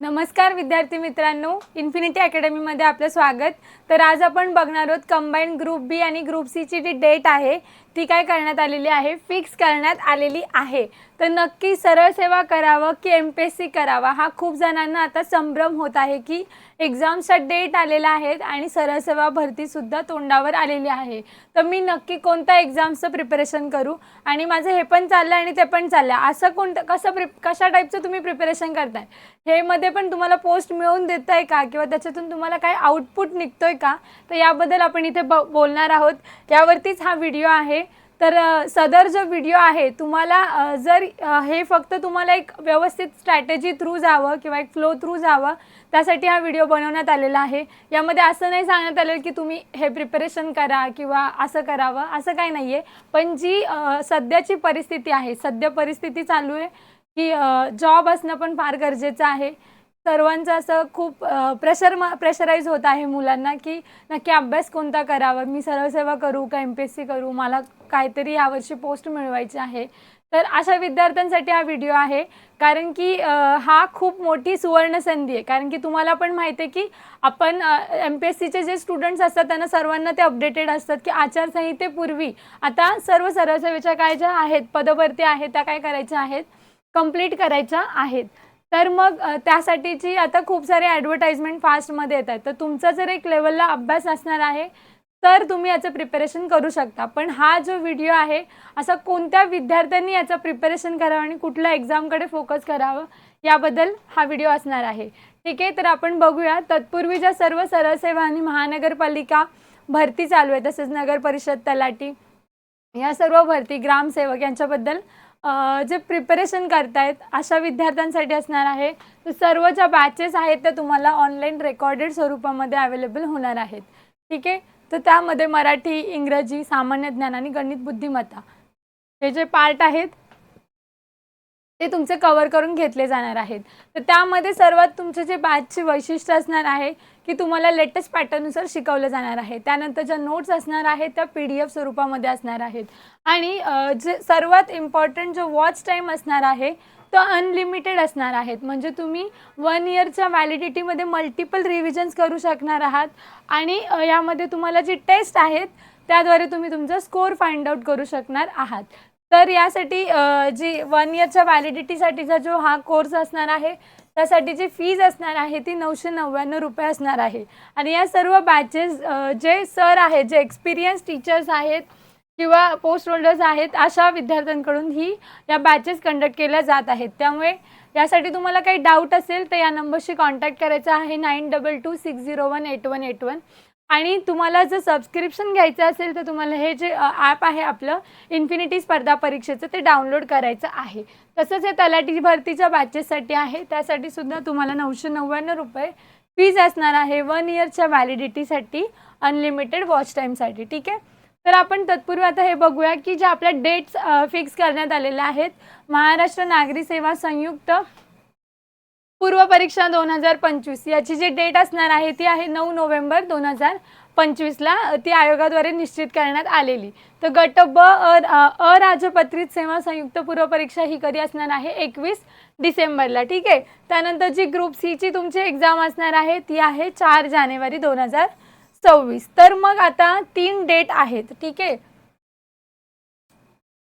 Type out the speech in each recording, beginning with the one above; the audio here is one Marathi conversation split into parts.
नमस्कार विद्यार्थी मित्रांनो इन्फिनिटी अकॅडमीमध्ये आपलं स्वागत. तर आज आपण बघणार आहोत कंबाईंड ग्रुप बी आणि ग्रुप सीची जी डेट आहे ती काय करण्यात आलेली आहे? फिक्स करण्यात आलेली आहे. तर नक्की सरळ सेवा करावं की एम पी एस सी करावा? हा खूप जणांना आता संभ्रम होत आहे की एक्झामचा डेट आलेला आहे आणि सरळ सेवा भरतीसुद्धा तोंडावर आलेली आहे. तर मी नक्की कोणत्या एक्झामचं प्रिपरेशन करू? आणि माझं हे पण चाललं आणि ते पण चाललं असं कोणतं कसं प्रि कशा टाईपचं तुम्ही प्रिपरेशन करताय? हे मध्ये पण तुम्हाला पोस्ट मिळवून देत आहे का? किंवा त्याच्यातून तुम्हाला काय आउटपुट निघतोय का? तर याबद्दल आपण इथे ब बोलणार आहोत. यावरतीच हा व्हिडिओ आहे. तर सदर जो व्हिडिओ आहे तुम्हाला जर हे फक्त तुम्हाला एक व्यवस्थित स्ट्रॅटेजी थ्रू जावं किंवा एक फ्लो थ्रू जावं त्यासाठी हा व्हिडिओ बनवण्यात आलेला आहे. यामध्ये असं नाही सांगण्यात आलेलं की तुम्ही हे प्रिपरेशन करा किंवा असं करावं असं काही नाही आहे पण जी सध्याची परिस्थिती आहे सध्या परिस्थिती चालू आहे की जॉब असणं पण फार गरजेचं आहे. सर्वांचं असं खूप प्रेशर प्रेशराईज होत आहे मुलांना की नक्की अभ्यास कोणता करावा? मी सर्वसेवा करू का एम पी एस सी करू? मला काहीतरी यावर्षी पोस्ट मिळवायची आहे. तर अशा विद्यार्थ्यांसाठी हा व्हिडिओ आहे. कारण की हा खूप मोठी सुवर्ण संधी आहे. कारण की तुम्हाला पण माहिती आहे की आपण एम पी एस सीचे जे स्टुडंट्स असतात त्यांना सर्वांना ते अपडेटेड असतात की आचारसंहितेपूर्वी आता सर्व सरळसेवेच्या काय ज्या आहेत पदभरती आहेत त्या काय करायच्या आहेत? कंप्लीट करायच्या आहेत. तर मग त्यासाठीची आता खूप सारे ॲडव्हर्टाईजमेंट फास्टमध्ये येत आहेत. तर तुमचा जर एक लेवलला अभ्यास असणार आहे तर तुम्ही याचं प्रिपरेशन करू शकता. पण हा जो व्हिडिओ आहे असा कोणत्या विद्यार्थ्यांनी याचं प्रिपरेशन करावं आणि कुठल्या एक्झामकडे फोकस करावं याबद्दल हा व्हिडिओ असणार आहे. ठीक आहे तर आपण बघूया. तत्पूर्वी ज्या सर्व सरळसेवा आणि महानगरपालिका भरती चालू आहे तसेच नगर परिषद तलाठी या सर्व भरती ग्रामसेवक यांच्याबद्दल जे प्रिपरेशन करतायत अशा विद्यार्थ्यांसाठी असणार आहे. सर्व ज्या बॅचेस आहेत त्या तुम्हाला ऑनलाईन रेकॉर्डेड स्वरूपामध्ये अवेलेबल होणार आहेत. ठीक आहे? तर त्यामध्ये मराठी इंग्रजी सामान्य ज्ञान आणि गणित बुद्धिमत्ता हे जे पार्ट आहेत ते तुमचे कवर करून घेतले जाणार आहेत. तर त्यामध्ये सर्वात तुमचे जे बॅचचे वैशिष्ट्य असणार आहे की तुम्हाला लेटेस्ट पॅटर्ननुसार शिकवलं जाणार आहे. त्यानंतर ज्या नोट्स असणार आहेत त्या पी डी एफ स्वरूपामध्ये असणार आहेत. आणि जे सर्वात इम्पॉर्टंट जो वॉच टाईम असणार आहे तो अनलिमिटेड असणार आहेत. म्हणजे तुम्ही वन इयरच्या व्हॅलिडिटीमध्ये मल्टिपल रिव्हिजन्स करू शकणार आहात. आणि यामध्ये तुम्हाला जी टेस्ट आहेत त्याद्वारे तुम्ही तुमचा स्कोअर फाइंड आउट करू शकणार आहात. तर यासाठी जी वन इयरच्या व्हॅलिडिटीसाठीचा जो हा कोर्स असणार आहे त्यासाठी जी फीज असणार आहे ती नऊशे नव्याण्णव रुपये असणार आहे. आणि या सर्व बॅचेस जे सर आहेत जे एक्सपिरियन्स टीचर्स आहेत किंवा पोस्ट होल्डर्स आहेत अशा विद्यार्थ्यांकडून ही या बॅचेस कंडक्ट केल्या जात आहेत. त्यामुळे यासाठी तुम्हाला काही डाऊट असेल तर या नंबरशी कॉन्टॅक्ट करायचा आहे nine double two six zero one eight one eight one आणि तुम्हाला जर सबस्क्रिप्शन घ्यायचं असेल तर तुम्हाला हे जे ॲप आहे आपलं इन्फिनिटी स्पर्धा परीक्षेचं ते डाउनलोड करायचं आहे. तसंच हे तलाठी भरतीच्या बॅचेससाठी आहे. त्यासाठी सुद्धा तुम्हाला नऊशे नव्याण्णव रुपये फीज असणार आहे. वन इयरच्या व्हॅलिडिटीसाठी अनलिमिटेड वॉच टाईमसाठी ठीक आहे? तर आपण तत्पूर्वी आता हे बघूया की ज्या आपल्या डेट्स फिक्स करण्यात आलेल्या आहेत महाराष्ट्र नागरी सेवा संयुक्त पूर्व परीक्षा दोन हजार पंचवीस याची जी डेट असणार आहे ती आहे नऊ नोव्हेंबर दोन हजार पंचवीसला. ती आयोगाद्वारे निश्चित करण्यात आलेली. तर गट ब अ अ- अराजपत्रित सेवा संयुक्त पूर्व परीक्षा ही कधी असणार आहे? एकवीस डिसेंबरला. ठीक आहे? त्यानंतर जी ग्रुप सीची तुमची एक्झाम असणार आहे ती आहे चार जानेवारी दोन हजार सव्वीस. तर मग आता तीन डेट आहेत. ठीक आहे?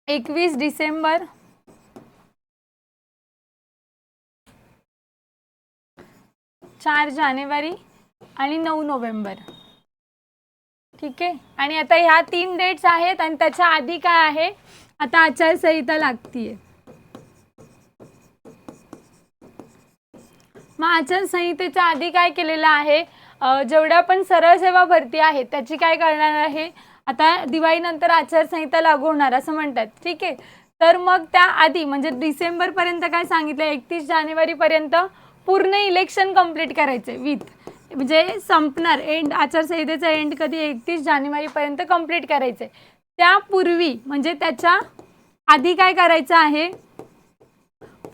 एकवीस डिसेंबर चार जानेवारी आणि नऊ नोव्हेंबर. ठीक आहे? आणि आता ह्या तीन डेट्स आहेत आणि त्याच्या आधी काय आहे? आता आचारसंहिता लागतीये. मग आचारसंहितेच्या आधी काय केलेलं आहे? जेवढ्या पण सरळ सेवा भरती आहे त्याची काय करणार आहे? आता दिवाळीनंतर आचारसंहिता लागू होणार असं म्हणतात. ठीक आहे? तर मग त्या आधी म्हणजे डिसेंबरपर्यंत काय सांगितलं? एकतीस जानेवारीपर्यंत पूर्ण इलेक्शन कंप्लीट करायचे विथ म्हणजे संपणार एंड आचारसंहितेचा एंड कधी? एकतीस जानेवारीपर्यंत कंप्लीट करायचे त्यापूर्वी म्हणजे त्याच्या आधी काय करायचं आहे?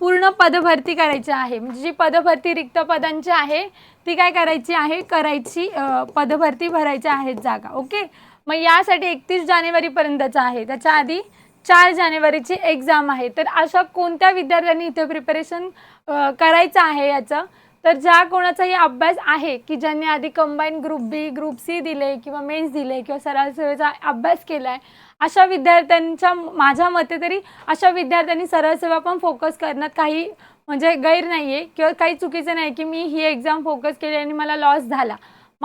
पूर्ण पदभरती करायची आहे. म्हणजे जी पदभरती रिक्त पदांची आहे ती काय करायची आहे? करायची पदभरती भरायच्या आहेत जागा. ओके? मग यासाठी एकतीस जानेवारीपर्यंतचं आहे. त्याच्या आधी चार जानेवारीची एक्झाम आहे. तर अशा कोणत्या विद्यार्थ्यांनी इथे प्रिपरेशन करायचं आहे याचं? तर ज्या कोणाचाही अभ्यास आहे की ज्यांनी आधी combine group B group C दिले किंवा मेन्स दिले किंवा सराव सेवेचा अभ्यास केला आहे अशा विद्यार्थ्यांच्या माझ्या मते तरी अशा विद्यार्थ्यांनी सरळ सेवा पण फोकस करण्यात काही म्हणजे गैर नाही आहे किंवा काही चुकीचं नाही की मी ही एक्झाम फोकस केली आणि मला लॉस झाला.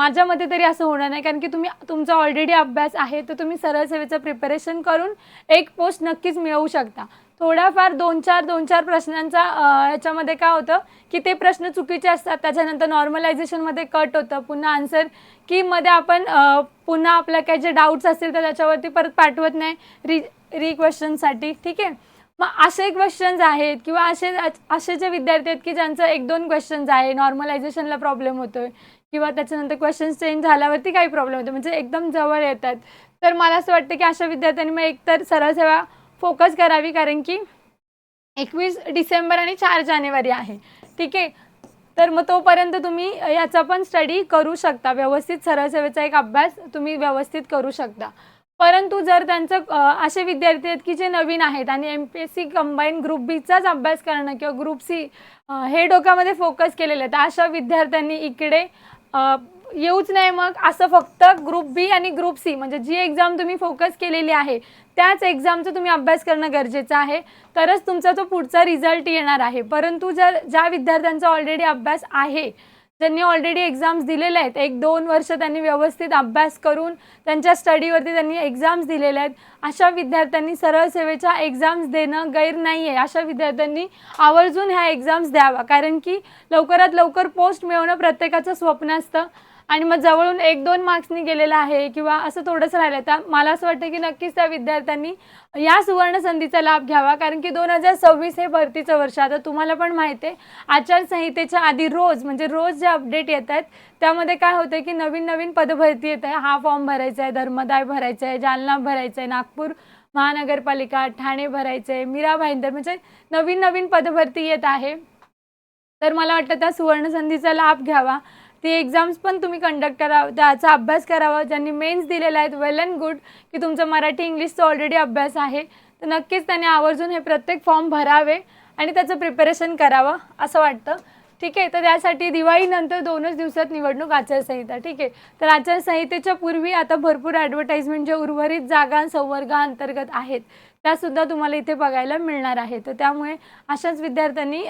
माझ्या मते तरी असं होणार नाही कारण की तुम्ही तुमचा ऑलरेडी अभ्यास आहे तर तुम्ही सरळ सेवेचं प्रिपरेशन करून एक पोस्ट नक्कीच मिळवू शकता. थोड्याफार दोन चार दोन चार प्रश्नांचा याच्यामध्ये काय होतं की ते प्रश्न चुकीचे असतात त्याच्यानंतर नॉर्मलायझेशनमध्ये कट होतं पुन्हा आन्सर की मध्ये आपण पुन्हा आपल्या काही जे डाऊट्स असतील तर त्याच्यावरती परत पाठवत नाही री री क्वेश्चनसाठी ठीक आहे? मग असे क्वेश्चन्स आहेत किंवा असे असे जे विद्यार्थी आहेत की ज्यांचं एक दोन क्वेश्चन्स आहे नॉर्मलायझेशनला प्रॉब्लेम होतोय किंवा त्याच्यानंतर क्वेश्चन्स चेंज झाल्यावरती काही प्रॉब्लेम होतो म्हणजे एकदम जवळ येतात. तर मला असं वाटतं की अशा विद्यार्थ्यांनी मग एकतर सरळ सेवा फोकस करावी. कारण की एकवीस डिसेंबर आणि चार जानेवारी आहे. ठीक आहे? तर मग तोपर्यंत तुम्ही याचा पण स्टडी करू शकता. व्यवस्थित सरळ सेवेचा एक अभ्यास तुम्ही व्यवस्थित करू शकता. परंतु जर त्यांचं असे विद्यार्थी आहेत की जे नवीन आहेत आणि M P S C combine group बीचाच अभ्यास करणं किंवा ग्रुप सी हे डोक्यामध्ये फोकस केलेलं आहे तर अशा विद्यार्थ्यांनी इकडे येऊच नाही मग. असं फक्त ग्रुप बी आणि ग्रुप सी म्हणजे जी एक्झाम तुम्ही फोकस केलेली आहे त्याच एक्झामचा तुम्ही अभ्यास करणं गरजेचं आहे. तरच तुमचा तो पुढचा रिझल्ट येणार आहे. परंतु जर ज्या विद्यार्थ्यांचा ऑलरेडी अभ्यास आहे ज्यांनी ऑलरेडी एक्झाम्स दिलेल्या आहेत. एक दोन वर्ष त्यांनी व्यवस्थित अभ्यास करून त्यांच्या स्टडीवरती त्यांनी एक्झाम्स दिलेल्या आहेत. अशा विद्यार्थ्यांनी सरळ सेवेच्या एक्झाम्स देणं गैर नाही आहे अशा विद्यार्थ्यांनी आवर्जून ह्या एक्झाम्स द्यावा कारण की लवकरात लवकर पोस्ट मिळवणं प्रत्येकाचं स्वप्न असतं. आणि मग जवळून एक दोन मार्क्सनी गेलेलं आहे किंवा असं थोडंसं राहिलं तर मला असं वाटतं की नक्कीच त्या विद्यार्थ्यांनी या सुवर्ण संधीचा लाभ घ्यावा. कारण की दोन हजार सव्वीस हे भरतीचं वर्ष आता तुम्हाला पण माहिती आहे आचारसंहितेच्या आधी रोज म्हणजे रोज जे अपडेट येत आहेत त्यामध्ये काय होतं की नवीन नवीन पदभरती येत आहे. हा फॉर्म भरायचा आहे धर्मदाय भरायचा आहे जालना भरायचा आहे नागपूर महानगरपालिका ठाणे भरायचं आहे मीरा भाईंदर म्हणजे नवीन नवीन पदभरती येत आहे. तर मला वाटतं त्या सुवर्णसंधीचा लाभ घ्यावा. ती एक्झाम्स पण तुम्ही कंडक्ट करा त्याचा अभ्यास करावा. ज्यांनी मेन्स दिलेला आहेत वेल अँड गुड की तुमचं मराठी इंग्लिशचा ऑलरेडी अभ्यास आहे तर नक्कीच त्याने आवर्जून हे प्रत्येक फॉर्म भरावे आणि त्याचं प्रिपरेशन करावं असं वाटतं. ठीक आहे तर त्यासाठी दिवाळीनंतर दोनच दिवसात निवडणूक आचारसंहिता. ठीक आहे तर आचारसंहितेच्या पूर्वी आता भरपूर ॲडव्हर्टाईजमेंट जे उर्वरित जागा संवर्गाअंतर्गत आहेत त्यासुद्धा तुम्हाला इथे बघायला मिळणार आहे. तर त्यामुळे अशाच विद्यार्थ्यांनी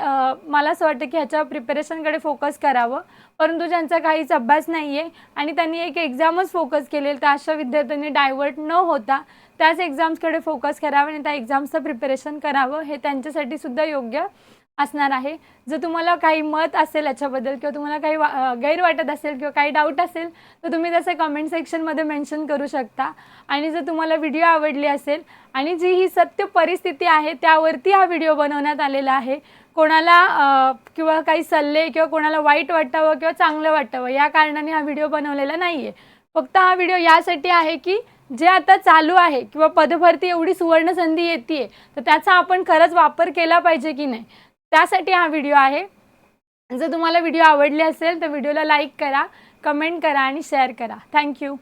मला असं वाटतं की ह्याच्या प्रिपरेशनकडे फोकस करावं. परंतु ज्यांचा काहीच अभ्यास नाही आहे आणि त्यांनी एक एक्झामच फोकस केलेलं तर अशा विद्यार्थ्यांनी डायवर्ट न होता त्याच एक्झाम्सकडे फोकस करावं आणि त्या एक्झाम्सचं प्रिपरेशन करावं हे त्यांच्यासाठी सुद्धा योग्य असणार आहे. जर तुम्हाला काही मत असेल याच्याबद्दल किंवा तुम्हाला काही वा गैर वाटत असेल किंवा काही डाऊट असेल तर तुम्ही तसं कमेंट सेक्शनमध्ये मेन्शन करू शकता. आणि जर तुम्हाला व्हिडिओ आवडली असेल आणि जी ही सत्य परिस्थिती आहे त्यावरती हा व्हिडिओ बनवण्यात आलेला आहे. कोणाला किंवा काही सल्ले किंवा कोणाला वाईट वाटावं किंवा चांगलं वाटावं या कारणाने हा व्हिडिओ बनवलेला नाही आहे फक्त हा व्हिडिओ यासाठी आहे की जे आता चालू आहे किंवा पदभरती एवढी सुवर्ण संधी येते तर त्याचा आपण खरंच वापर केला पाहिजे की नाही? त्यासाठी हा व्हिडिओ आहे. जर तुम्हाला व्हिडिओ आवडले असेल तर व्हिडिओला लाईक करा कमेंट करा आणि शेअर करा. थँक्यू